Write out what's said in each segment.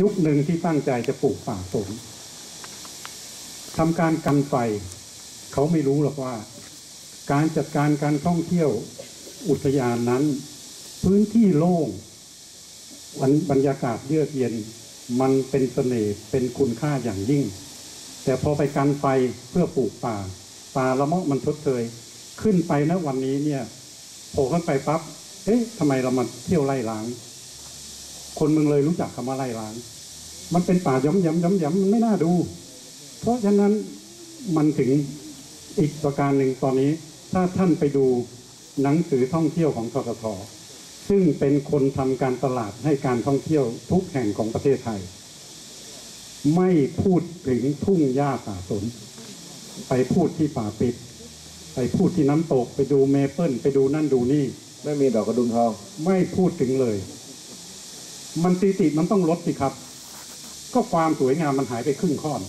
ยุคหนึ่งที่ตั้งใจจะปลูกป่าสนทำการกันไฟ เขาไม่รู้หรอกว่า การจัดการการท่องเที่ยวอุทยานนั้น พื้นที่โล่งบรรยากาศเยือกเย็นมันเป็นเสน่ห์เป็นคุณค่าอย่างยิ่ง แต่พอไปกันไฟเพื่อปลูกป่า ป่าละเมาะมันชดเชยขึ้นไปนะวันนี้เนี่ยโผล่ขึ้นไปปั๊บเอ๊ะทำไมเรามาเที่ยวไล่ล้าง คนเมืองเลยรู้จักคำว่าไล่ล้าง มันเป็นป่าย้ำย้ำย้ำย้ำมันไม่น่าดู เพราะฉะนั้นมันถึงอีกประการหนึ่งตอนนี้ ถ้าท่านไปดูหนังสือท่องเที่ยวของทททซึ่งเป็นคนทำการตลาดให้การท่องเที่ยวทุกแห่งของประเทศไทย ไม่พูดถึงทุ่งหญ้าป่าสน ไปพูดที่ป่าปิด ไปพูดที่น้ำตก ไปดูเมเปิลไปดูนั่นดูนี่ ไม่มีดอกกระดุมทอง ไม่พูดถึงเลย มันตีติมันต้องลดสิครับ ก็ความสวยงามมันหายไปครึ่งข้อน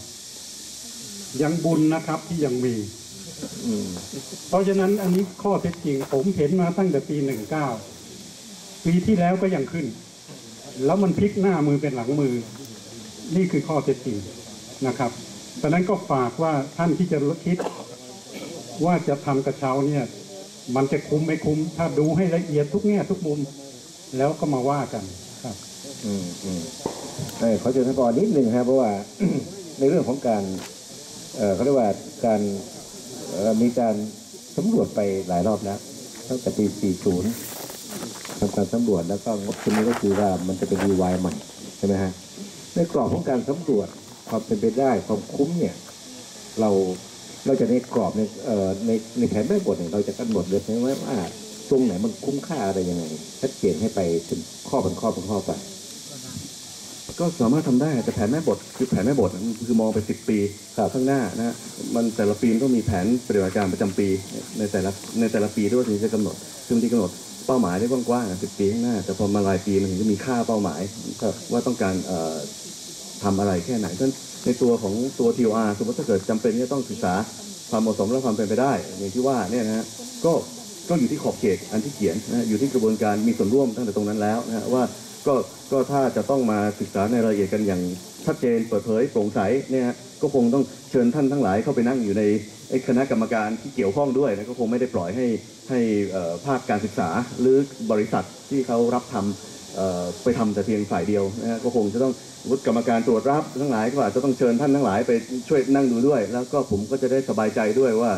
ยังบุญนะครับที่ยังมีเพราะฉะนั้นอันนี้ข้อเท็จจริง ผมเห็นมาตั้งแต่ปีหนึ่งเก้าปีที่แล้วก็ยังขึ้น แล้วมันพลิกหน้ามือเป็นหลังมือ นี่คือข้อเท็จจริงนะครับดังนั้นก็ฝากว่าท่านที่จะคิด ว่าจะทำกระเช้าเนี่ย มันจะคุ้มไม่คุ้ม ถ้าดูให้ละเอียดทุกแง่ทุกมุม แล้วก็มาว่ากัน อืมอืมเออขอเชิญท่านปอนิดหนึ่งครับเพราะว่า ในเรื่องของการเออเขาเรียกว่าการเอ่อมีการสำรวจไปหลายรอบแล้วตั้งแต่ปี 40ทำการสำรวจแล้วก็งบชิ้นนี้ก็คือว่ามันจะเป็นรีวายใหม่ใช่ไหมฮะในกรอบของการสำรวจความเป็นไปได้ความคุ้มเนี่ย เราเราจะในกรอบในเอ่อในในแผนแม่บทเนี่ยเราจะกำหนดเลยใช่ไหมว่าตรงไหนมันคุ้มค่าอะไรยังไงชัดเจนให้ไปเป็นข้อเป็นข้อเป็นข้อไป ก็สามารถทำได้แต่แผนแม่บทคือแผนแม่บทคือมองไปสิบปีข้างหน้านะฮะมันแต่ละปีมันต้องมีแผนปฏิบัติการประจำปีในแต่ละในแต่ละปีด้วยถึงจะกำหนดซึ่งที่กำหนดเป้าหมายได้กว้างๆสิบปีข้างหน้า แต่พอมารายปีมันถึงจะมีค่าเป้าหมายว่าต้องการเอ่อทำอะไรแค่ไหนฉะนั้นในตัวของตัว TOR สมมติถ้าเกิดจำเป็นที่จะต้องศึกษาความเหมาะสมและความเป็นไปได้ อย่างที่ว่าเนี่ยนะฮะก็ก็อยู่ที่ขอบเขตอันที่เขียนนะฮะอยู่ที่กระบวนการมีส่วนร่วมตั้งแต่ตรงนั้นแล้วนะฮะว่า ก็ก็ถ้าจะต้องมาศึกษาในรายละเอียดกันอย่างชัดเจนเปิดเผยโปร่งใสเนี่ยฮะก็คงต้องเชิญท่านทั้งหลายเข้าไปนั่งอยู่ในคณะกรรมการที่เกี่ยวข้องด้วยนะก็คงไม่ได้ปล่อยให้ให้ภาคการศึกษาหรือบริษัทที่เขารับทำเอ่อไปทำแต่เพียงฝ่ายเดียวนะฮะก็คงจะต้องวุฒิกรรมการตรวจรับทั้งหลายก็อาจจะต้องเชิญท่านทั้งหลายไปช่วยนั่งดูด้วย แล้วก็ผมก็จะได้สบายใจด้วยว่า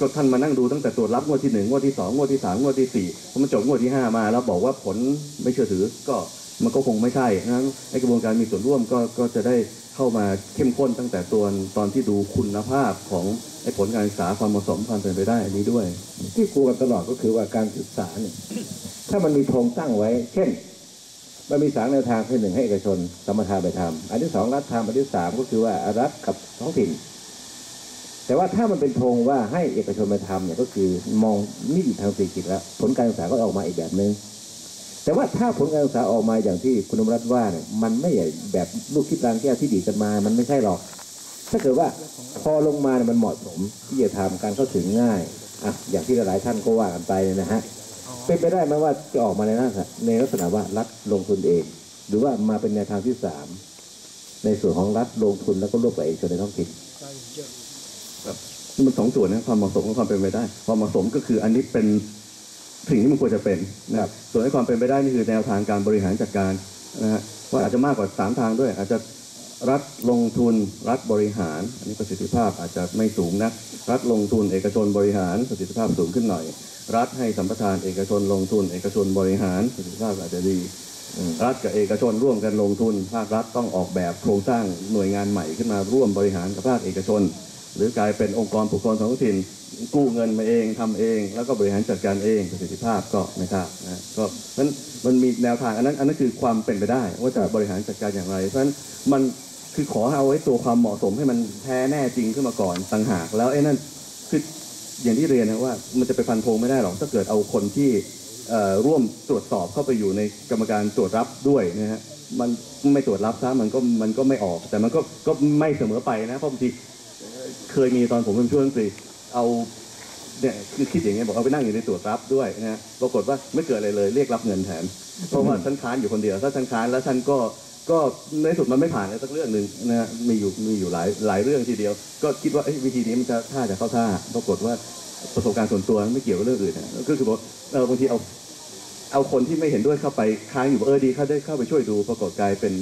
ก็ท่านมานั่งดูตั้งแต่ตรวจรับงวดที่หนึ่งงวดที่สองงวดที่สามงวดที่สี่พอมันจบงวดที่ห้ามา แล้วบอกว่าผลไม่เชื่อถือก็มันก็คงไม่ใช่นะไอ้กระบวนการมีส่วนร่วมก็ก็จะได้เข้ามาเข้มข้นตั้งแต่ตัวตอนที่ดูคุณภาพของไอ้ผลการศึกษาความเหมาะสมความเป็นไปได้อันนี้ด้วย ที่กลัวกันตลอดก็คือว่าการศึกษาเนี่ยถ้ามันมีธงตั้งไว้ เช่น มันมีสามแนวทางคือหนึ่งให้เอกชนสมรทานไปทำอันที่สองรัฐทำอันที่สามก็คือว่ารัฐกับท้องถิ่น แต่ว่าถ้ามันเป็นธงว่าให้เอกชนไปทำเนี่ยก็คือมองมิติทางเศรษฐกิจแล้วผลการศึกษาก็ออกมาอีกแบบนึงแต่ว่าถ้าผลการศึกษาออกมาอย่างที่คุณนมรัตน์ว่าเนี่ยมันไม่ใช่แบบลูกคิดรางแก้วที่ดีกันมา มันไม่ใช่หรอก ถ้าเกิดว่าพอลงมาเนี่ยมันเหมาะสมที่จะทำการเข้าถึงง่ายอะอย่างที่หลายๆท่านก็ว่ากันไปเนี่ยนะฮะเป็นไปได้ไหมว่าจะออกมาในลักษณะในลักษณะว่ารัฐลงทุนเอง หรือว่ามาเป็นแนวทางที่สามในส่วนของรัฐลงทุนแล้วก็ร่วมกับเอกชนในท้องถิ่น มันสองส่วนนะความเหมาะสมกับความเป็นไปได้ ความเหมาะสมก็คืออันนี้เป็นสิ่งที่มันควรจะเป็นนะครับส่วนในความเป็นไปได้นี่คือแนวทางการบริหารจัดการนะฮะว่าอาจจะมากกว่าสามทางด้วย อาจจะรัฐลงทุนรัฐบริหาร อันนี้ประสิทธิภาพอาจจะไม่สูงนะรัฐลงทุนเอกชนบริหารประสิทธิภาพสูงขึ้นหน่อย รัฐให้สัมปทานเอกชนลงทุน เอกชนบริหารประสิทธิภาพอาจจะดี รัฐกับเอกชนร่วมกันลงทุนภาครัฐต้องออกแบบโครงสร้างหน่วยงานใหม่ขึ้นมาร่วมบริหารกับภาคเอกชน หรือกลายเป็นองค์กรปกครองท้องถิ่นกู้เงินมาเองทำเอง แล้วก็บริหารจัดการเองประสิทธิภาพก็ไม่ทราบนะก็เพราะนั้นมันมีแนวทางอันนั้นอันนั้นคือความเป็นไปได้ ว่าจะบริหารจัดการอย่างไรเพราะฉะนั้นมันคือขอเอาไว้ตัวความเหมาะสมให้มันแท้แน่จริงขึ้นมาก่อนต่างหาก แล้วไอ้นั่นคืออย่างที่เรียนนะว่า มันจะไปฟันธงไม่ได้หรอกถ้าเกิดเอาคนที่ร่วมตรวจสอบเข้าไปอยู่ในกรรมการตรวจรับด้วยนะฮะมันไม่ตรวจรับซะมันก็มันก็ไม่ออก แต่มันก็ก็ไม่เสมอไปนะเพราะบางที เคยมีตอนผมเป็นช่วยดนตรีเอาเนี่ยคือคิดอย่างเงี้ยบอกเอาไปนั่งอยู่ในตรวจรับด้วยนะฮะปรากฏว่าไม่เกิดอะไรเลยเรียกรับเงินแทนเพราะว่าฉันค้านอยู่คนเดียวถ้าฉันค้านแล้วฉันก็ก็ในสุดมันไม่ผ่านเลยสักเรื่องหนึ่งนะฮะมีอยู่มีอยู่หลายหลายเรื่องทีเดียว ก็คิดว่าเอ้วิธีนี้มันจะท่าจะเข้าท่าปรากฏว่าประสบการณ์ส่วนตัวไม่เกี่ยวกับเรื่องอื่นนะก็คือบอกเออบางทีเอาเอาคนที่ไม่เห็นด้วยเข้าไปค้างอยู่บอกเออดีเขาได้เข้าไปช่วยดู ปรากฏกลายเป็น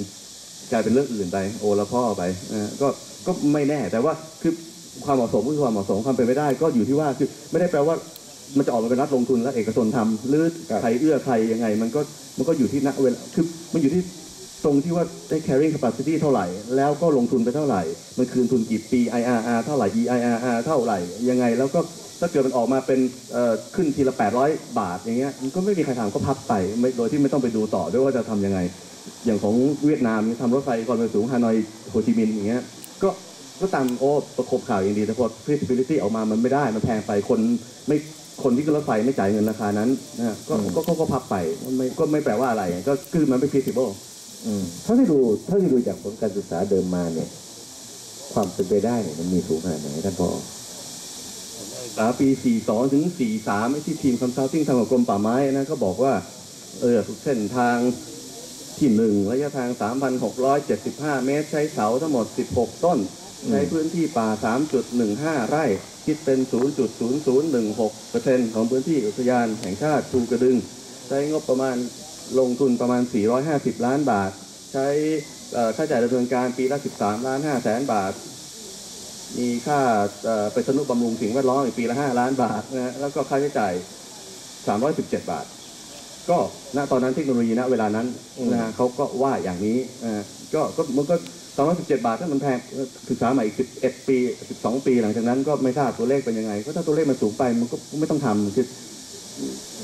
กลายเป็นเรื่องอื่นไปโอละพ่อไปนะก็ ก็ไม่แน่แต่ว่าคือความเหมาะสมก็คือความเหมาะสมความเป็นไปได้ ก็อยู่ที่ว่าคือไม่ได้แปลว่ามันจะออกมาเป็นรัฐลงทุนแล้วเอกชนทำหรือใครเอื้อใครยังไง มันก็มันก็อยู่ที่ณเวลาคือมันอยู่ที่ตรงที่ว่าได้ carrying capacity เท่าไหร่ แล้วก็ลงทุนไปเท่าไหร่ มันคืนทุนกี่ปี IRR เท่าไหร่ EIRR เท่าไหร่ ยังไง แล้วก็ถ้าเกิดมันออกมาเป็นขึ้นทีละ 800 บาทอย่างเงี้ยมันก็ไม่มีใครทำก็พับไปไโดยที่ไม่ต้องไปดูต่อด้วยว่าจะทำยังไง อย่างของเวียดนามทำรถไฟความเร็วสูงฮานอยโฮจิมินห์อย่างเงี้ย ก็ก็ตามโอ้ประคบข่าวอย่างดีแต่พอ feasibility ออกมามันไม่ได้ มันแพงไปคนไม่คนที่ขึ้นรถไฟไม่จ่ายเงินราคานั้นนะฮะก็ก็ก็ก็พับไปมันไม่ก็ไม่แปลว่าอะไร ก็คือมันไม่ feasible อืมเท่าที่ดูเท่าที่ดูจากผลการศึกษาเดิมมาเนี่ย ความเป็นไปได้เนี่ยมันมีสูงขนาดไหนท่านพอษาปี 42 ถึง 43ไอ้ที่ทีมคอนซัลทิงทำกับกรมป่าไม้นะก็บอกว่า เออทุกเส้นทาง ที่หนึ่งระยะทาง 3,675 เมตร ใช้เสาทั้งหมด 16 ต้นอืมในพื้นที่ป่า 3.15 ไร่ คิดเป็น 0.0016%ของพื้นที่อุทยานแห่งชาติภูกระดึง ใช้งบประมาณลงทุนประมาณ 450 ล้านบาท ใช้เอ่อค่าใช้จ่ายดำเนินการปีละ 13 ล้าน5แสนบาท มีค่าเอ่อไปสนุบำรุงสิ่งแวดล้อมอีกปีละ 5 ล้านบาทนะฮะแล้วก็ค่าใช้จ่าย 317 บาท ก็ณตอนนั้นเทคโนโลยีณเวลานั้นอืมนะฮะเขาก็ว่าอย่างนี้อ่าก็ก็มันก็217บาทถ้ามันแพงศึกษาใหม่อีก11ปี12ปีหลังจากนั้นก็ไม่ทราบตัวเลขเป็นยังไงก็ถ้าตัวเลขมันสูงไปมันก็ไม่ต้องทำคือ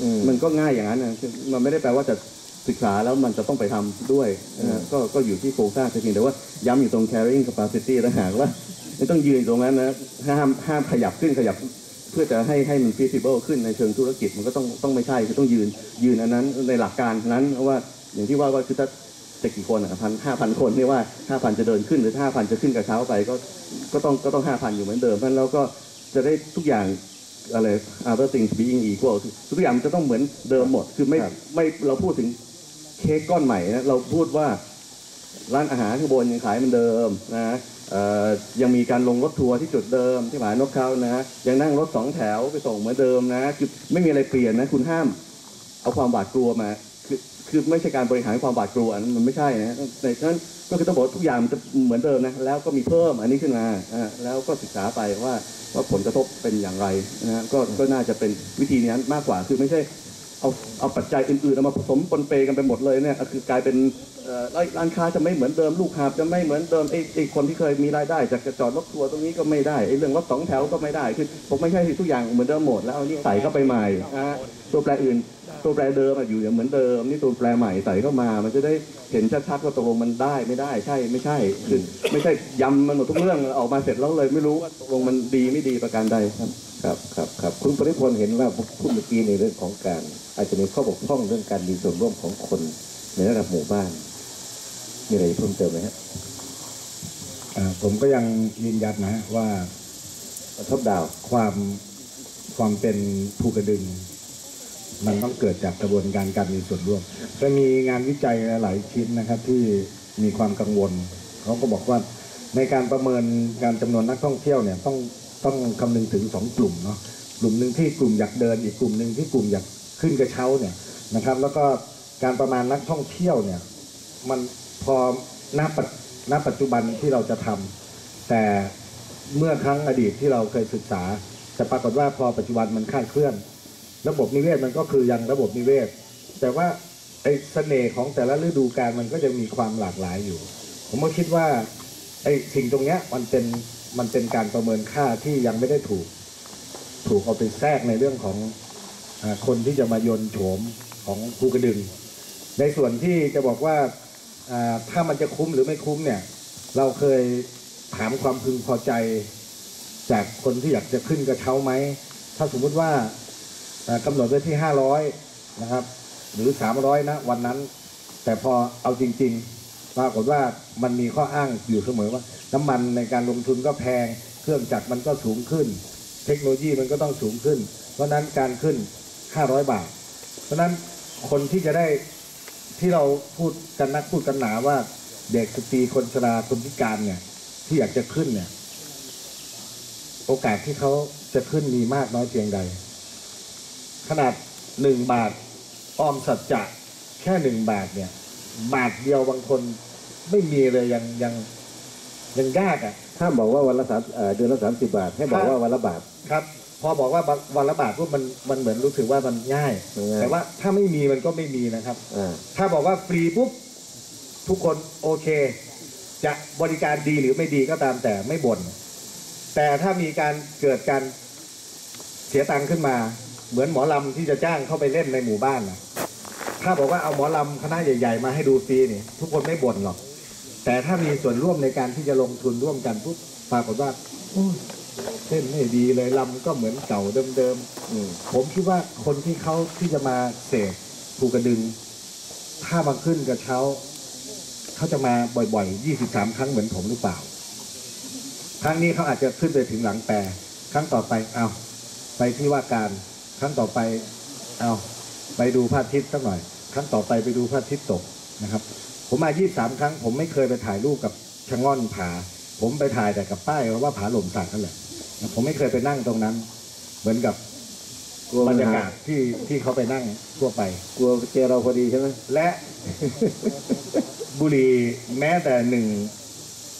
อืมมันก็ง่ายอย่างนั้นนะคือมันไม่ได้แปลว่าจะศึกษาแล้วมันจะต้องไปทำด้วยนะฮะอืมก็ก็อยู่ที่โครงสร้างเพียงแต่ว่าย้ำอยู่ตรง carrying capacity และหากว่าไม่ต้องยืนอยู่ตรงนั้นนะห้ามห้ามขยับขึ้นขยับ เพื่อจะให้ให้มัน feasible ขึ้นในเชิงธุรกิจมันก็ต้องต้องไม่ใช่คือต้องยืนยืนอันนั้นในหลักการนั้นเพราะว่าอย่างที่ว่าว่าคือถ้าจะกี่คนอะพันห้าพันคนไม่ว่าห้าพันจะเดินขึ้นหรือห้าพันจะขึ้นกระเช้าไปก็ก็ต้องก็ต้องห้าพันอยู่เหมือนเดิมเพราะฉะนั้นเราก็จะได้ทุกอย่างอะไร other things being equal ทุกอย่างมันจะต้องเหมือนเดิมหมด คือไม่ครับไม่เราพูดถึงเค้กก้อนใหม่นะเราพูดว่าร้านอาหารข้างบนยังขายเหมือนเดิมนะเอ่อ ยังมีการลงรถทัวร์ที่จุดเดิมที่หมายนกเขานะฮะยังนั่งรถสองแถวไปส่งเหมือนเดิมนะคือไม่มีอะไรเปลี่ยนนะคุณห้าม เอาความหวาดกลัวมา คือคือไม่ใช่การบริหารความหวาดกลัวอันมันไม่ใช่นะในนั้นก็คือต้องบอกทุกอย่างมันจะเหมือนเดิมนะแล้วก็มีเพิ่มอันนี้ขึ้นมาอ่าแล้วก็ศึกษาไปว่าว่าผลกระทบเป็นอย่างไรนะฮะก็ก็น่าจะเป็นวิธีนี้มากกว่าคือไม่ใช่ เอาเอาปัจจัยอื่นๆเอามาผสมปนเปกันไปหมดเลยเนี่ยคือกลายเป็นร้านร้านค้าจะไม่เหมือนเดิมลูกหาจะไม่เหมือนเดิมไอ้ไอ้คนที่เคยมีรายได้จากจะจอดรถทัวร์ตรงนี้ก็ไม่ได้ไอ้เรื่องรถสองแถวก็ไม่ได้คือผมไม่ใช่ทุกอย่างเหมือนเดิมหมดแล้วนี่ใส่เข้าไปใหม่อะตัวแปรอื่นตัวแปรเดิมอะอยู่อย่างเหมือนเดิมนี่ตัวแปรใหม่ใส่เข้ามา มันจะได้เห็นชัดๆว่าตกลงมันได้ไม่ได้ใช่ไม่ใช่คือไม่ใช่ยำมันหมดทุกเรื่องออกมาเสร็จแล้วเลยไม่รู้ว่าตกลงมันดีไม่ดีประการใดครับ ครับครับครับคุณปริพลเห็นว่าพูดเมื่อกี้ในเรื่องของการ อาจจะมีข้อบกพร่องเรื่องการมีส่วนร่วมของคนในระดับหมู่บ้าน มีอะไรเพิ่มเติมไหมฮะอ่าผมก็ยังยืนยันนะฮะว่าทบดาวความความเป็นภูกระดึง มันต้องเกิดจากกระบวนการการมีส่วนร่วมจะมีงานวิจัยหลายชิ้นนะครับ ที่มีความกังวลเขาก็บอกว่าในการประเมินการจำนวนนักท่องเที่ยวเนี่ยต้อง ต้องคำนึงถึงสองกลุ่มเนาะกลุ่มหนึ่งที่กลุ่มอยากเดินอีกกลุ่มหนึ่งที่กลุ่มอยากขึ้นกระเช้าเนี่ยนะครับ แล้วก็การประมาณนักท่องเที่ยวเนี่ยมันพอณปัจณปัจจุบันที่เราจะทำแต่เมื่อครั้งอดีตที่เราเคยศึกษา แต่ปรากฏว่าพอปัจจุบันมันคลาดเคลื่อน ระบบนิเวศมันก็คือยังระบบนิเวศ แต่ว่าไอ้เสน่ห์ของแต่ละฤดูกาลมันก็ยังมีความหลากหลายอยู่ ผมก็คิดว่าไอ้สิ่งตรงเนี้ยมันเป็น มันเป็นการประเมินค่าที่ยังไม่ได้ถูก ถูกเอาไปแทรกในเรื่องของอคนที่จะมายนโฉมของภูกระดึง ในส่วนที่จะบอกว่าถ้ามันจะคุ้มหรือไม่คุ้มเนี่ย เราเคยถามความพึงพอใจ จากคนที่อยากจะขึ้นกระเช้าไหม ถ้าสมมุติว่าอ่ากำหนดไว้ที่ห้าร้อยนะครับ หรือสามร้อยนะวันนั้น แต่พอเอาจริง ๆ ปรากฏว่ามันมีข้ออ้างอยู่เสมอว่า น้ำมันในการลงทุนก็แพง เครื่องจักรมันก็สูงขึ้น เทคโนโลยีมันก็ต้องสูงขึ้น เพราะนั้นการขึ้น 500 บาท เพราะฉะนั้นคนที่จะได้ที่เราพูดกันนักพูดกันหนาว่าเด็กสตรีคนชราคนพิการเนี่ย ที่อยากจะขึ้นเนี่ย โอกาสที่เขาจะขึ้นมีมากน้อยเพียงใด ขนาดหนึ่งบาทออมสัจจะแค่หนึ่งบาทเนี่ย บาทเดียวบางคนไม่มีเลยยังยังยังยากอะ ถ้ามบอกว่าวันละสามเอ่อเดือนละสามสิบาท ให้บอกว่าวันละบาท ครับ พอบอกว่าวันละบาทปุ๊บมันมันเหมือนรู้สึกว่ามันง่ายง่าย แต่ว่าถ้าไม่มีมันก็ไม่มีนะครับ อ่าถ้าบอกว่าฟรีปุ๊บทุกคนโอเค จะบริการดีหรือไม่ดีก็ตามแต่ไม่บ่นแต่ถ้ามีการเกิดการเสียตังค์ขึ้นมา เหมือนหมอลำที่จะจ้างเข้าไปเล่นในหมู่บ้านนะ ถ้าบอกว่าเอาหมอลำคณะใหญ่ ๆ มาให้ดูฟรีนี่ทุกคนไม่บ่นหรอก แต่ถ้ามีส่วนร่วมในการที่จะลงทุนร่วมกันปุ๊บปรากฏว่าโอ้ยเนไม่ดีเลยลำก็เหมือนเก่าเดิมๆอืมผมคิดว่าคนที่เขาที่จะมาเสกภูกระดึง ถ้ามาขึ้นกระเช้าเขาจะมาบ่อยๆ 23 ครั้งเหมือนผมหรือเปล่า ครั้งนี้เขาอาจจะขึ้นไปถึงหลังแปรครั้งต่อไปเอาไปที่ว่าการ ครั้งต่อไปเอาไปดูพระอาทิตย์สักหน่อย ครั้งต่อไปไปดูพระอาทิตย์ตกนะครับ ผมมา 23 ครั้ง ผมไม่เคยไปถ่ายรูปกับชะง่อนผา ผมไปถ่ายแต่กับป้ายว่าผาหล่มสักนั่นแหละ ผมไม่เคยไปนั่งตรงนั้น เหมือนกับกลัวบรมันรยาหกาศที่ที่เขาไปนั่งทั่วไป กลัวเจอเราพอดีใช่ไหมและ บุหรี่แม้แต่หนึ่ง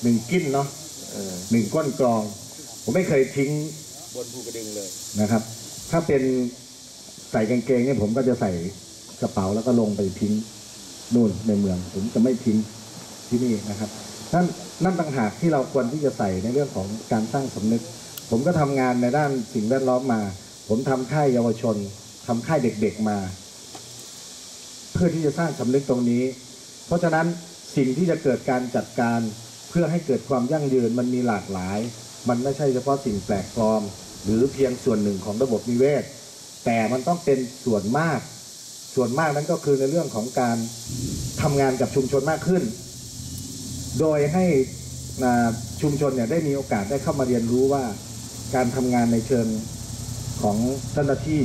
หนึ่งกิ้นเนาะเออหนึ่งก้อนกรอง ผมไม่เคยทิ้งบนภูกระดึงเลยนะครับ ถ้าเป็นใส่กางเกงเนี่ยผมก็จะใส่ กระเป๋าแล้วก็ลงไปทิ้งนู่นในเมืองผมจะไม่ทิ้งที่นี่นะครับนั่นนั่นต่างหากที่เราควรที่จะใส่ในเรื่องของการสร้างสำนึก ผมก็ทำงานในด้านสิ่งแวดล้อมมา ผมทำค่ายเยาวชนทำค่ายเด็กๆมา เพื่อที่จะสร้างสำนึกตรงนี้ เพราะฉะนั้นสิ่งที่จะเกิดการจัดการเพื่อให้เกิดความยั่งยืนมันมีหลากหลาย มันไม่ใช่เฉพาะสิ่งแปลกปลอม หรือเพียงส่วนหนึ่งของระบบนิเวศ แต่มันต้องเป็นส่วนมาก ส่วนมากนั้นก็คือในเรื่องของการทำงานกับชุมชนมากขึ้น โดยให้อ่าชุมชนเนี่ยได้มีโอกาสได้เข้ามาเรียนรู้ว่า การทำงานในเชิงของเจ้าหน้าที่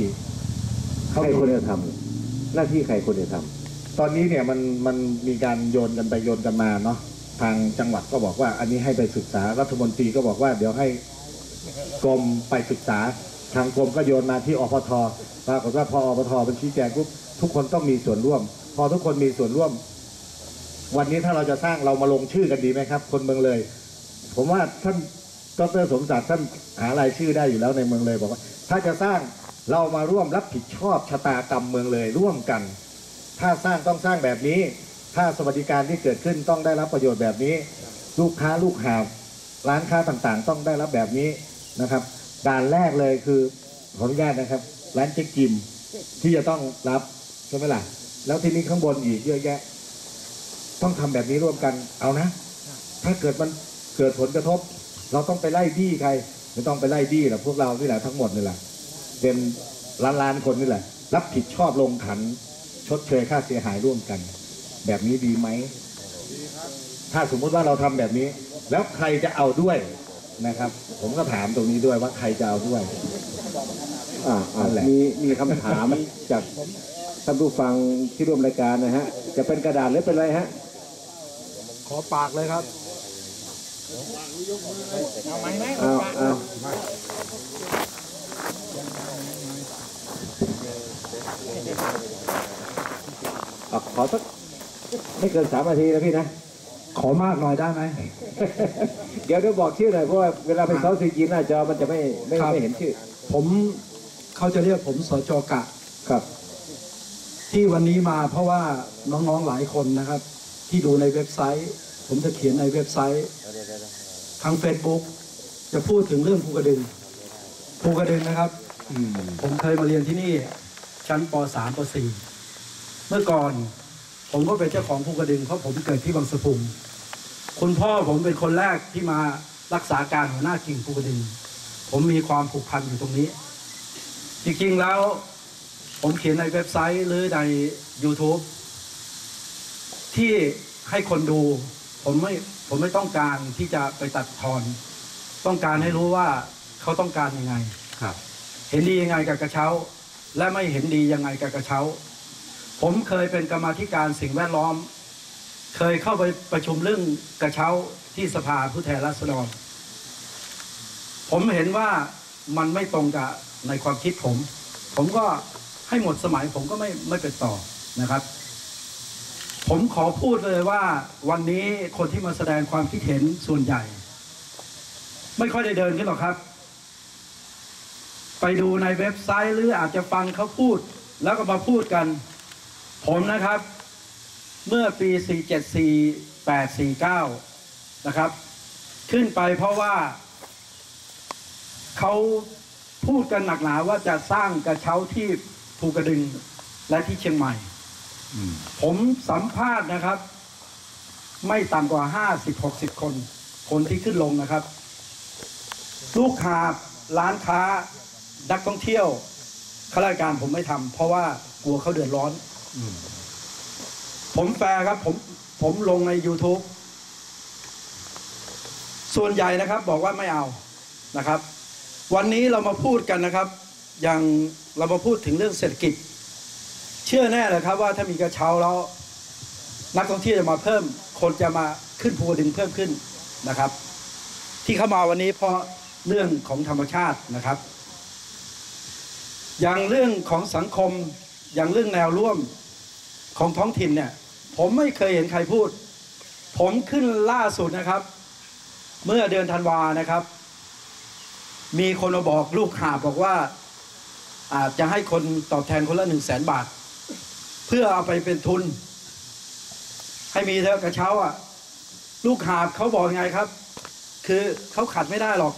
ใครควรจะทำหน้าที่ใครควรจะทำตอนนี้เนี่ยมันมันมีการโยนกันไปโยนกันมาเนาะทางจังหวัดก็บอกว่า อันนี้ให้ไปศึกษารัฐมนตรีก็บอกว่า เดี๋ยวให้กรมไปศึกษา ทางกรมก็โยนมาที่อพทปรากฏว่าพออพทเป็นชี้แจงปุ๊บ ทุกคนต้องมีส่วนร่วม พอทุกคนมีส่วนร่วม วันนี้ถ้าเราจะสร้างเรามาลงชื่อกันดีไหมครับ คนเมืองเลย ผมว่าท่านดรสมศักดิ์ท่านหารายชื่อได้อยู่แล้วในเมืองเลยบอกว่า ถ้าจะสร้างเรามาร่วมรับผิดชอบชะตากรรมเมืองเลยร่วมกัน ถ้าสร้างต้องสร้างแบบนี้ ถ้าสวัสดิการที่เกิดขึ้นต้องได้รับประโยชน์แบบนี้ ลูกค้าลูกหาบร้านค้าต่างๆ ต้องได้รับแบบนี้นะครับด่านแรกเลยคือขออนุญาตนะครับ ร้านเจ๊กิมที่จะต้องรับ ใช่ไหมล่ะ แล้วทีนี้ข้างบนอีกเยอะแยะ ต้องทำแบบนี้ร่วมกันเอานะ ถ้าเกิดมันเกิดผลกระทบ เราต้องไปไล่บี้ใคร ไม่ต้องไปไล่บี้หรอกพวกเรานี่แหละทั้งหมดนี่แหละเป็นล้านล้านๆคนนี่แหละ รับผิดชอบลงขัน ชดเชยค่าเสียหายร่วมกัน แบบนี้ดีไหมถ้าสมมติว่าเราทำแบบนี้ แล้วใครจะเอาด้วยนะครับ ผมก็ถามตรงนี้ด้วยว่าใครจะเอาด้วย อ่าอ่านั่นแหละมีมีคำถามจาก ท่านผู้ฟังที่ร่วมรายการนะฮะ จะเป็นกระดาษหรือเป็นอะไรฮะ ขอปากเลยครับเอาเอาเอาขอสักไม่เกินสามนาทีนะพี่นะ ขอมากหน่อยได้ไหม เดี๋ยวเดี๋ยวบอกชื่อหน่อยเพราะว่าเวลาเป็นซอสซีจีหน้าจอมันจะไม่ไม่ครับไม่เห็นชื่อ ผมเขาจะเรียกผมสจกะ ครับ ที่วันนี้มาเพราะว่าน้องๆหลายคนนะครับ ที่ดูในเว็บไซต์ ผมจะเขียนในเว็บไซต์ทาง Facebook จะพูดถึงเรื่องภูกระดึงภูกระดึงนะครับผมเคยมาเรียนที่นี่ชั้นป .3 ป .4 เมื่อก่อน ผมก็เป็นเจ้าของภูกระดึงเพราะผมเกิดที่บางสะพุงคุณพ่อผมเป็นคนแรกที่มารักษาการหัวหน้ากิ่งภูกระดึงผมมีความผูกพันอยู่ตรงนี้ จริงๆแล้ว ผมเขียนในเว็บไซต์หรือใน YouTube ที่ให้คนดู ผมไม่ผมไม่ต้องการที่จะไปตัดทอน ต้องการให้รู้ว่าเขาต้องการยังไงครับ เห็นดียังไงกับกระเช้า และไม่เห็นดียังไงกับกระเช้า ผมเคยเป็นกรรมาธิการสิ่งแวดล้อม เคยเข้าไปประชุมเรื่องกระเช้าที่สภาผู้แทนราษฎร ผมเห็นว่ามันไม่ตรงกับในความคิดผม ผมก็ ให้หมดสมัยผมก็ไม่ไม่เป็นต่อนะครับ ผมขอพูดเลยว่าวันนี้คนที่มาแสดงความคิดเห็นส่วนใหญ่ ไม่ค่อยได้เดินขึ้นหรอกครับ ไปดูในเว็บไซต์หรืออาจจะฟังเขาพูด แล้วก็มาพูดกัน ผมนะครับ เมื่อปี 474 849 นะครับ ขึ้นไปเพราะว่าเขาพูดกันหนักหนาว่าจะสร้างกระเช้าที่ ภูกระดึงและที่เชียงใหม่ผมสัมภาษณ์นะครับ ไม่ต่ำกว่าห้าสิบหกสิบคน คนที่ขึ้นลงนะครับ ลูกค้าร้านค้า นักท่องเที่ยวข้าราชการผมไม่ทำเพราะว่ากลัวเขาเดือดร้อนผมแฟร์ครับ ผมผมลงใน YouTube ส่วนใหญ่นะครับ บอกว่าไม่เอานะครับ วันนี้เรามาพูดกันนะครับ อย่างเรามาพูดถึงเรื่องเศรษฐกิจ เชื่อแน่เลยครับว่าถ้ามีกระเช้าแล้ว นักท่องเที่ยวจะมาเพิ่ม คนจะมาขึ้นภูกระดึงเพิ่มขึ้นนะครับ ที่เข้ามาวันนี้เพราะเรื่องของธรรมชาตินะครับ อย่างเรื่องของสังคมอย่างเรื่องแนวร่วมของท้องถิ่นเนี่ย ผมไม่เคยเห็นใครพูด ผมขึ้นล่าสุดนะครับ เมื่อเดือนธันวานะครับ มีคนมาบอกลูกหาบบอกว่า อาจจะให้คนตอบแทนคนละหนึ่งแสนบาท เพื่อเอาไปเป็นทุน ให้มีเธอะกระเช้าอะ ลูกหาบเขาบอกไงครับ คือเขาขัดไม่ได้หรอก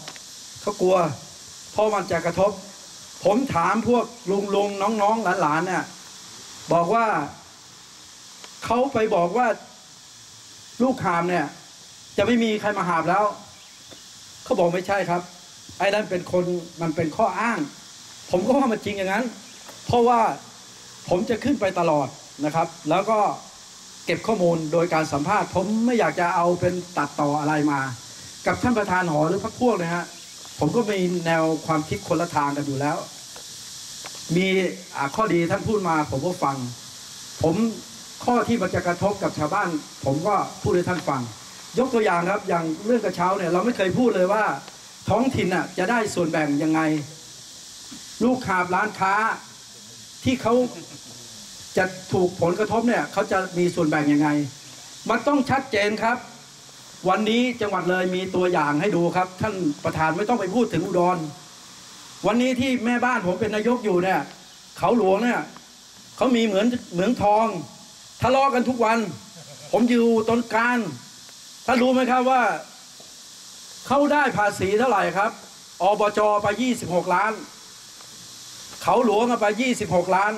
เขากลัว เพราะมันจะกระทบ ผมถามพวกลุงลุงน้องน้องหลานหลานเนี่ยบอกว่า เขาไปบอกว่า ลูกหาบเนี่ย จะไม่มีใครมาหาบแล้ว เขาบอกไม่ใช่ครับ ไอ้นั่นเป็นคนมันเป็นข้ออ้าง ผมก็ว่ามันจริงอย่างนั้น เพราะว่าผมจะขึ้นไปตลอดนะครับ แล้วก็เก็บข้อมูลโดยการสัมภาษณ์ ผมไม่อยากจะเอาเป็นตัดต่ออะไรมา กับท่านประธานหอหรือพรรคพวกนะฮะผมก็มีแนวความคิดคนละทางกันอยู่แล้ว มีข้อดีท่านพูดมา ผมก็ฟัง ผมข้อที่มันจะกระทบกับชาวบ้าน ผมก็พูดให้ท่านฟัง ยกตัวอย่างครับอย่างเรื่องกระเช้าเนี่ยเราไม่เคยพูดเลยว่า ท้องถิ่นน่ะจะได้ส่วนแบ่งยังไง ลูกค้าร้านค้าที่เขาจะถูกผลกระทบเนี่ยเขาจะมีส่วนแบ่งยังไง มันต้องชัดเจนครับ วันนี้จังหวัดเลยมีตัวอย่างให้ดูครับ ท่านประธานไม่ต้องไปพูดถึงอุดร วันนี้ที่แม่บ้านผมเป็นนายกอยู่เนี่ยเขาหลวงเนี่ยเขามีเหมือนเหมืองทองทะเลาะกันทุกวัน ผมอยู่ต้นการท่านรู้ไหมครับว่าเขาได้ภาษีเท่าไหร่ครับอบจไป 26 ล้าน เขาหลวงเอาไป 26 ล้าน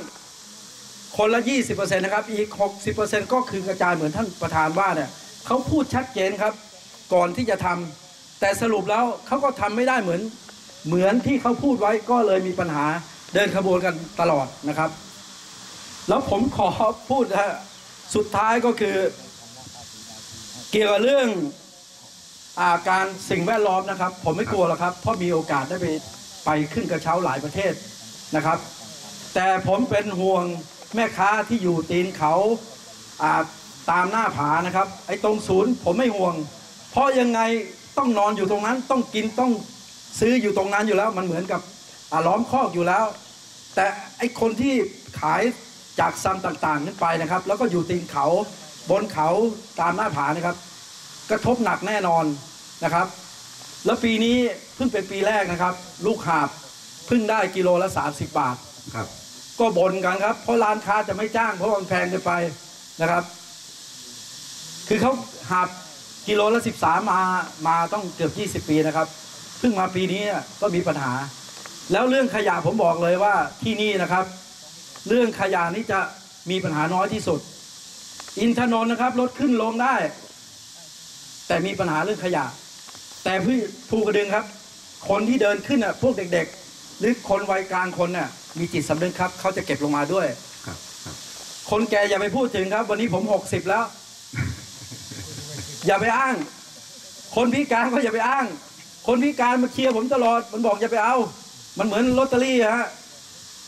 คนละ 20%นะครับ อีก 60%ก็คือกระจายเหมือนท่านประธานว่าเนี่ยเขาพูดชัดเจนครับ ก่อนที่จะทำแต่สรุปแล้วเขาก็ทำไม่ได้เหมือนเหมือนที่เขาพูดไว้ก็เลยมีปัญหาเดินขบวนกันตลอดนะครับ แล้วผมขอพูดนะฮะสุดท้ายก็คือเกี่ยวกับเรื่องอาการสิ่งแวดล้อมนะครับ ผมไม่กลัวหรอกครับ เพราะมีโอกาสได้ไปไปขึ้นกระเช้าหลายประเทศ นะครับ แต่ผมเป็นห่วงแม่ค้าที่อยู่ตีนเขาตามหน้าผานะครับ ไอ้ตรงศูนย์ผมไม่ห่วง เพราะยังไงต้องนอนอยู่ตรงนั้น ต้องกินต้องซื้ออยู่ตรงนั้นอยู่แล้ว มันเหมือนกับล้อมคอกอยู่แล้ว แต่ไอ้คนที่ขายจากซัมต่างๆขึ้นไปนะครับ แล้วก็อยู่ตีนเขาบนเขาตามหน้าผานะครับ กระทบหนักแน่นอนนะครับ แล้วปีนี้เพิ่งเป็นปีแรกนะครับ ลูกหาบ เพิ่งได้กิโลละ 30 บาท ครับ ก็บ่นกันครับ เพราะร้านค้าจะไม่จ้างเพราะมันแพงเกินไปนะครับ คือเขาหาบกิโลละ13มามาต้องเกือบ20 ปีนะครับเพิ่งมาปีนี้ก็มีปัญหา แล้วเรื่องขยะผมบอกเลยว่าที่นี่นะครับ เรื่องขยะนี่จะมีปัญหาน้อยที่สุด อินทนนท์นะครับรถขึ้นลงได้ แต่มีปัญหาเรื่องขยะ แต่พี่ภูกระดึงครับ คนที่เดินขึ้นอะพวกเด็กๆ หรือคนวัยกลางคนน่ะมีจิตสำนึกครับเขาจะเก็บลงมาด้วยครับครับ คนแก่อย่าไปพูดถึงครับ วันนี้ผมหกสิบแล้ว อย่าไปอ้าง คนพิการก็อย่าไปอ้าง คนพิการมาเคลียร์ผมตลอด มันบอกอย่าไปเอา มันเหมือนลอตเตอรี่อะฮะ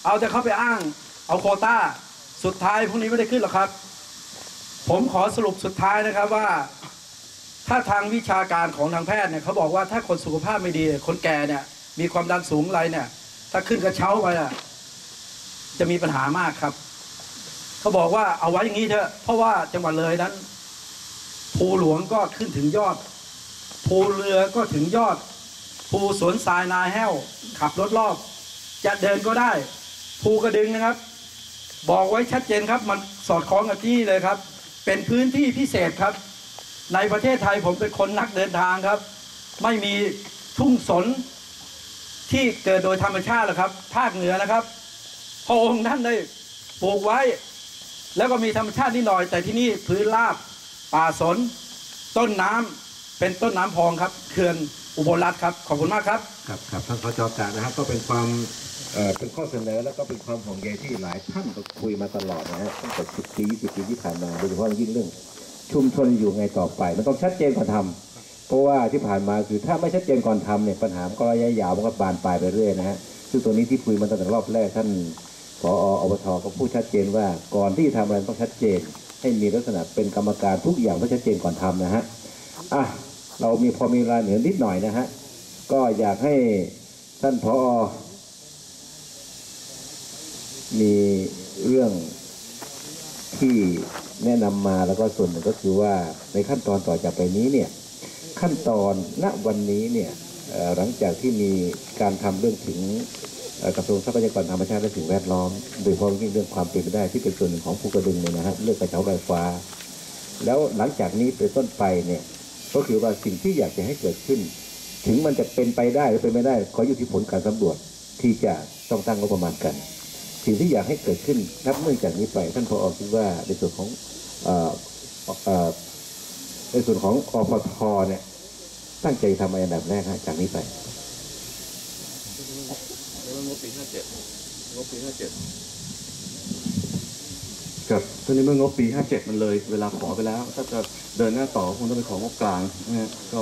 เอาแต่เขาไปอ้าง เอาโควต้า สุดท้ายพวกนี้ไม่ได้ขึ้นหรอกครับผผมขอสรุปสุดท้ายนะครับว่าถ้าทางวิชาการของทางแพทย์เนี่ยเขาบอกว่าถ้าคนสุขภาพไม่ดี คนแก่เนี่ยมีความดันสูงอะไรเนี่ย ถ้าขึ้นกระเช้าไปอะจะมีปัญหามากครับเขาบอกว่าเอาไว้อย่างนี้เถอะ เพราะว่าจังหวัดเลยนั้นภูหลวงก็ขึ้นถึงยอด ภูเรือก็ถึงยอด ภูสวนทรายนาแห้ว ขับรถรอบ จะเดินก็ได้ ภูกระดึงนะครับ บอกไว้ชัดเจนครับ มันสอดคล้องกับที่เลยครับ เป็นพื้นที่พิเศษครับ ในประเทศไทยผมเป็นคนนักเดินทางครับ ไม่มีทุ่งสน ที่เกิดโดยธรรมชาติหรอครับ ภาคเหนือนะครับพระองค์ท่านได้ปลูกไว้ แล้วก็มีธรรมชาตินิดหน่อย แต่ที่นี่พื้นราบป่าสน ต้นน้ำเป็นต้นน้ำพองครับเขื่อนอุบลรัฐครับขอบคุณมากครับครับครับท่านพจกะนะครับ ก็เป็นความเอ่อเป็นข้อเสนอแล้วก็เป็นความห่วงใยที่หลายท่านก็คุยมาตลอดนะฮะตั้งแต่สิบปียี่สิบปีที่ผ่านมาโดยเฉพาะยิ่งเรื่อง ชุมชนอยู่ไงต่อไปมันต้องชัดเจนก่อนทำ เพราะว่าที่ผ่านมาคือถ้าไม่ชัดเจนก่อนทำเนี่ยปัญหามันก็ระยะยาวมันก็บานปลายไปเรื่อยนะฮะซึ่งตัวนี้ที่คุยมาตั้งแต่รอบแรกท่านผออบทก็พูดชัดเจนว่าก่อนที่ทำอะไรต้องชัดเจน ให้มีลักษณะเป็นกรรมการทุกอย่างต้องชัดเจนก่อนทำนะฮะอะเรามีพอมีเวลาเหลือนิดหน่อยนะฮะก็อยากให้ท่านพอมีเรื่องที่แนะนำมาแล้วก็ส่วนหนึ่งก็คือว่าในขั้นตอนต่อจากไปนี้เนี่ย ขั้นตอนณวันนี้เนี่ยหลังจากที่มีการทำเรื่องถึงกระทรวงทรัพยากรธรรมชาติและสิ่งแวดล้อม โดยเฉพาะยิ่งเรื่องความเป็นไปได้ที่เป็นส่วนหนึ่งของภูกระดึงเนี่ยนะฮะเรื่องกระเช้าไฟฟ้า แล้วหลังจากนี้เป็นต้นไปเนี่ยก็คือว่าสิ่งที่อยากจะให้เกิดขึ้น ถึงมันจะเป็นไปได้หรือเป็นไม่ได้ขออยู่ที่ผลการสำรวจที่จะต้องตั้งงบประมาณกัน สิ่งที่อยากให้เกิดขึ้นนับเนื่องจากนี้ไปท่านพอคิดว่าในส่วนของออในส่วนของอพทเนี่ย ตั้งใจทำอะไรอันดับแรกฮะจากนี้ไปงบปีห้าเจ็ดงบปีห้าเจ็ดครับตอนนี้เมื่องบปีห้าเจ็ดมันเลย เวลาขอไปแล้ว ถ้าจะเดินหน้าต่อคงต้องไปของงบกลางนะฮะก็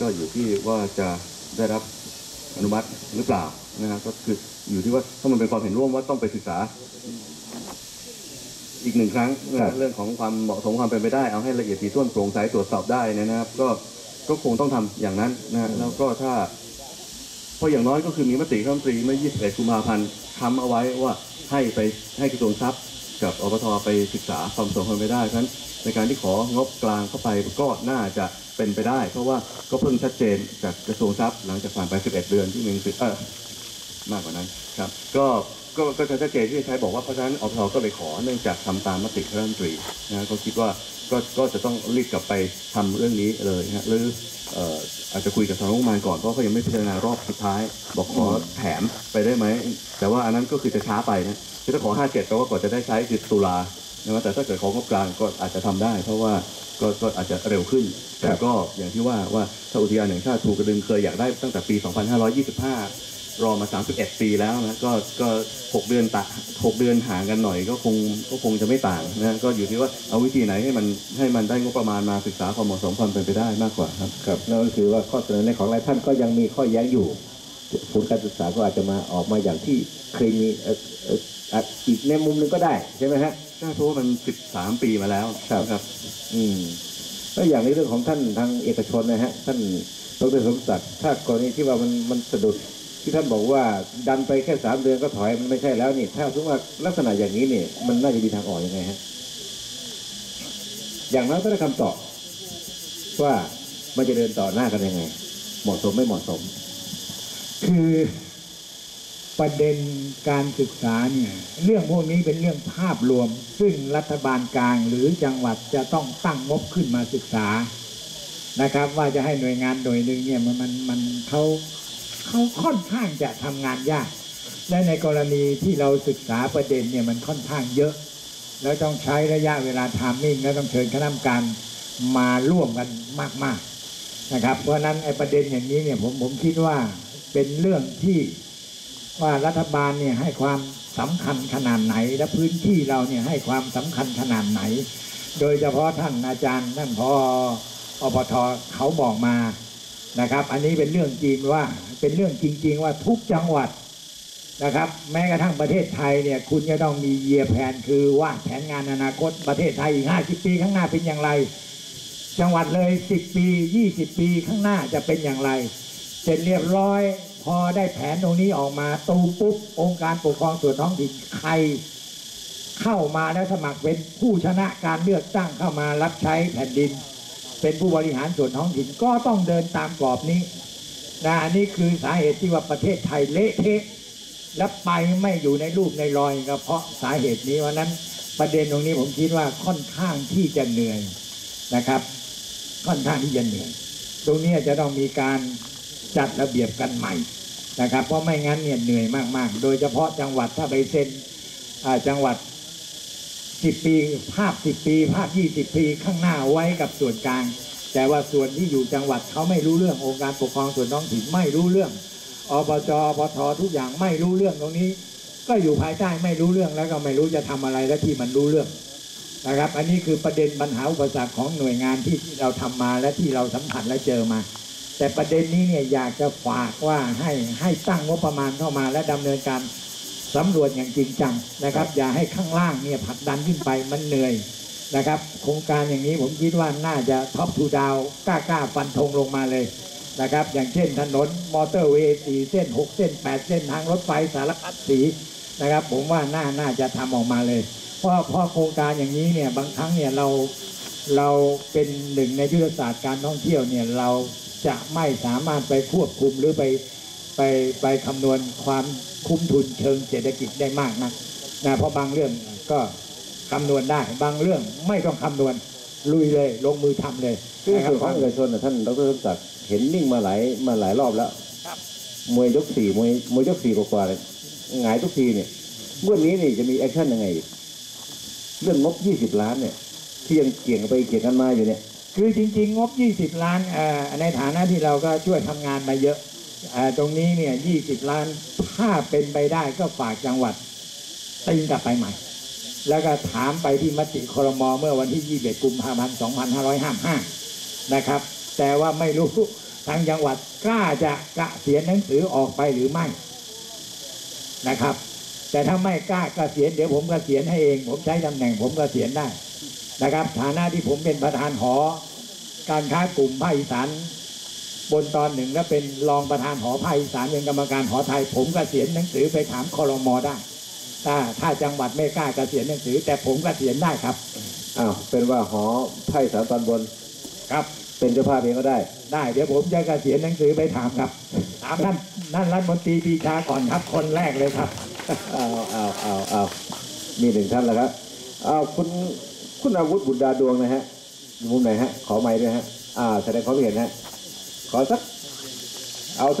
ก็อยู่ที่ว่าจะได้รับอนุมัติหรือเปล่านะฮะก็คืออยู่ที่ว่าถ้ามันเป็นความเห็นร่วมว่าต้องไปศึกษา อีกหนึ่งครั้งนะฮะเรื่องของความเหมาะสมความเป็นไปได้เอาให้ละเอียดถี่ถ้วนโปร่งใสตรวจสอบได้เนยนะครับ ก็ ก็คงต้องทำอย่างนั้นนะฮะแล้วก็ถ้าเพราะอย่างน้อยก็คือมีมติคณะรัฐมตรีเมื่อ 21 กุมภาพันธ์ค้ำเอาไว้ว่าให้ไปให้กระทรวงทรัพย์ กับอบทไปศึกษาความสมควรไปได้เพราะฉะนั้นในการที่ของบกลางเข้าไปก็น่าจะเป็นไปได้ เพราะว่าก็เพิ่งชัดเจนจากกระทรวงทรัพย์หลังจากผ่านไป 11 เดือนที่มีสิเออมากกว่านั้นครับ ก็ ก็ก็จะชัดเจนที่จะใช้บอกว่าเพราะฉะนั้นอบทก็ไปขอเนื่องจากทำตามมติคณะรัฐมนตรีนะก็คิดว่าก็ก็จะต้องรีบกลับไปทำเรื่องนี้เลยนะฮะหรืออาจจะคุยกับทางโรงพยาบาลก่อนเพราะเขายังไม่พิจารณารอบสุดท้าย บอกขอแถมไปได้ไหมแต่ว่าอันนั้นก็คือจะช้าไปนะคือถ้าขอ 57แปลว่าก่อนจะได้ใช้คือตุลานะแต่ถ้าเกิดของงบกลางก็อาจจะทำได้ เพราะว่าก็ก็อาจจะเร็วขึ้น แต่ก็อย่างที่ว่าว่าถ้าอุทยานแห่งชาติภูกระดึงเคยอยากได้ตั้งแต่ปี 2525 รอมา 31 ปีแล้วนะก็ก็ 6 เดือนตะ6เดือนห่างกันหน่อยก็คงก็คงจะไม่ต่างนะก็อยู่ที่ว่าเอาวิธีไหนให้มันให้มันได้งบประมาณมาศึกษาความเหมาะสมความเป็นไปได้มากกว่าครับครับนั่นก็คือว่าข้อเสนอในของหลายท่านก็ยังมีข้อแย้งอยู่ผลการศึกษาก็อาจจะมาออกมาอย่างที่เคยมีเอ่อเอ่ออะอีกในมุมหนึ่งก็ได้ใช่ไหมฮะใช่เพราะว่ามัน 13 ปีมาแล้วครับครับ อืมแล้วอย่างในเรื่องของท่านทางเอกชนนะฮะท่านดรสมศักดิ์ถ้ากรณีที่ว่ามันมันสะดุด ที่ท่านบอกว่าดันไปแค่สามเดือนก็ถอยมันไม่ใช่แล้วนี่ ถ้าสมมติว่าลักษณะอย่างนี้เนี่ยมันน่าจะมีทางออกยังไงฮะอย่างน้อยก็ได้คำตอบว่ามันจะเดินต่อหน้ากันยังไง เหมาะสมไม่เหมาะสม คือประเด็นการศึกษาเนี่ยเรื่องพวกนี้เป็นเรื่องภาพรวม ซึ่งรัฐบาลกลางหรือจังหวัดจะต้องตั้งงบขึ้นมาศึกษานะครับ ว่าจะให้หน่วยงานหน่วยหนึ่งเนี่ยมันมันมันเขา เขาค่อนข้างจะทำงานยาก และในกรณีที่เราศึกษาประเด็นเนี่ยมันค่อนข้างเยอะ แล้วต้องใช้ระยะเวลาทามมิ่งแล้วต้องเชิญคณะกรรมการมาร่วมกันมากๆนะครับ เพราะฉะนั้นไอ้ประเด็นอย่างนี้เนี่ยผมผมคิดว่าเป็นเรื่องที่ว่ารัฐบาลเนี่ยให้ความสำคัญขนาดไหน และพื้นที่เราเนี่ยให้ความสำคัญขนาดไหน โดยเฉพาะท่านอาจารย์ท่านพออปทเขาบอกมา นะครับ อันนี้เป็นเรื่องจริงว่าเป็นเรื่องจริง ๆ ว่าทุกจังหวัดนะครับ แม้กระทั่งประเทศไทยเนี่ย คุณจะต้องมีเยียแผนคือวาดแผนงานอนาคตประเทศไทยอีก 50 ปีข้างหน้าเป็นอย่างไร จังหวัดเลย 10 ปี 20 ปีข้างหน้าจะเป็นอย่างไร เสร็จเรียบร้อยพอได้แผนตรงนี้ออกมาตูปุ๊บองค์การปกครองส่วนท้องถิ่นใครเข้ามาแล้วสมัครเป็นผู้ชนะการเลือกตั้งเข้ามารับใช้แผ่นดิน เป็นผู้บริหารส่วนท้องถิ่นก็ต้องเดินตามกรอบนี้นะอันนี้คือสาเหตุที่ว่าประเทศไทยเละเทะและไปไม่อยู่ในรูปในรอยก็เพราะสาเหตุนี้วันนั้นประเด็นตรงนี้ผมคิดว่าค่อนข้างที่จะเหนื่อยนะครับ ค่อนข้างที่จะเหนื่อยตรงนี้จะต้องมีการจัดระเบียบกันใหม่นะครับ เพราะไม่งั้นเนี่ยเหนื่อยมาก ๆ โดยเฉพาะจังหวัดถ้าไปเซ็นอ่าจังหวัด สิบปี ภาพสิบปี ภาพยี่สิบปีข้างหน้าไว้กับส่วนกลาง แต่ว่าส่วนที่อยู่จังหวัดเขาไม่รู้เรื่ององค์การปกครองส่วนท้องถิ่นไม่รู้เรื่องอบจปททุกอย่างไม่รู้เรื่องตรงนี้ ก็อยู่ภายใต้ไม่รู้เรื่องแล้วก็ไม่รู้จะทำอะไรและที่มันรู้เรื่องนะครับ อันนี้คือประเด็นปัญหาอุปสรรคของหน่วยงานที่เราทำมาและที่เราสัมผัสและเจอมา แต่ประเด็นนี้เนี่ยอยากจะฝากว่าให้ให้ตั้งงบประมาณเข้ามาและดำเนินการ สำรวจอย่างจริงจังนะครับ อย่าให้ข้างล่างเนี่ยผลักดันขึ้นไปมันเหนื่อยนะครับ โครงการอย่างนี้ผมคิดว่าน่าจะท็อปทูดาวกล้ากล้าฟันธงลงมาเลยนะครับ อย่างเช่นถนนมอเตอร์เวย์สี่เส้นหกเส้นแปดเส้นทางรถไฟสารพัดสีนะครับ ผมว่าน่าน่าจะทำออกมาเลย เพราะเพราะโครงการอย่างนี้เนี่ยบางครั้งเนี่ยเราเราเป็นหนึ่งในยุทธศาสตร์การท่องเที่ยวเนี่ยเราจะไม่สามารถไปควบคุมหรือไป ไปไปคำนวณความคุ้มทุนเชิงเศรษฐกิจได้มากนักนะเพราะบางเรื่องก็คำนวณได้ บางเรื่องไม่ต้องคำนวณลุยเลยลงมือทำเลยคือนะครัส่วนของเอกชนน่ะท่านดรสมศักดิ์เห็นนิ่งมาหลายมาหลายรอบแล้วมวยยกสี่มวยมวยยกสี่กว่าๆเลยหงายทุกทีเนี่ยเมื่อนี้นี่จะมีแอคชั่นยังไงอีกเรื่องงบยี่สิบล้านเนี่ยที่ยังเกี่ยงกันไปเกี่ยงกันมาอยู่เนี่ย คือจริง ๆ งบ 20 ล้านเอ่อในฐานะที่เราก็ช่วยทำงานมาเยอะเอ่อ ตรงนี้เนี่ย20ล้านถ้าเป็นไปได้ก็ฝากจังหวัดตีกลับไปใหม่ แล้วก็ถามไปที่มติคอรมอเมื่อวันที่ 21 กุมภาพันธ์ 2555 นะครับ แต่ว่าไม่รู้ทางจังหวัดกล้าจะกะเสียนหนังสือออกไปหรือไม่นะครับ แต่ถ้าไม่กล้าเกษียณเดี๋ยวผมเกษียณให้เอง ผมใช้ตำแหน่งผมเกษียณได้นะครับ ฐานะที่ผมเป็นประธานหอ การค้ากลุ่มภาคอีสาน บนตอนหนึ่งและเป็นรองประธานหอภาคอีสานเป็นกรรมการหอไทย ผมเกษียณหนังสือไปถามคอรมอได้ ถ้าถ้าจังหวัดไม่กล้าเกษียณหนังสือ แต่ผมเกษียณได้ครับอ้าวเป็นว่าหอไพ่สามตอนบนครับ เป็นเจ้าภาพเองก็ได้ ได้เดี๋ยวผมจะเกษียณหนังสือไปถามครับ ถามท่านนั่นรัฐมนตรีปรีชาก่อนครับคนแรกเลยครับอ้าวอ้าวอ้าวอ้าวมีหนึ่งท่านแล้วครับอ้าวคุณคุณอาวุธบุตรดาดวงนะฮะอยู่มุมไหนฮะขอไม้ด้วยฮะอ่าแสดงความเห็นฮะ खल्छ आउँछ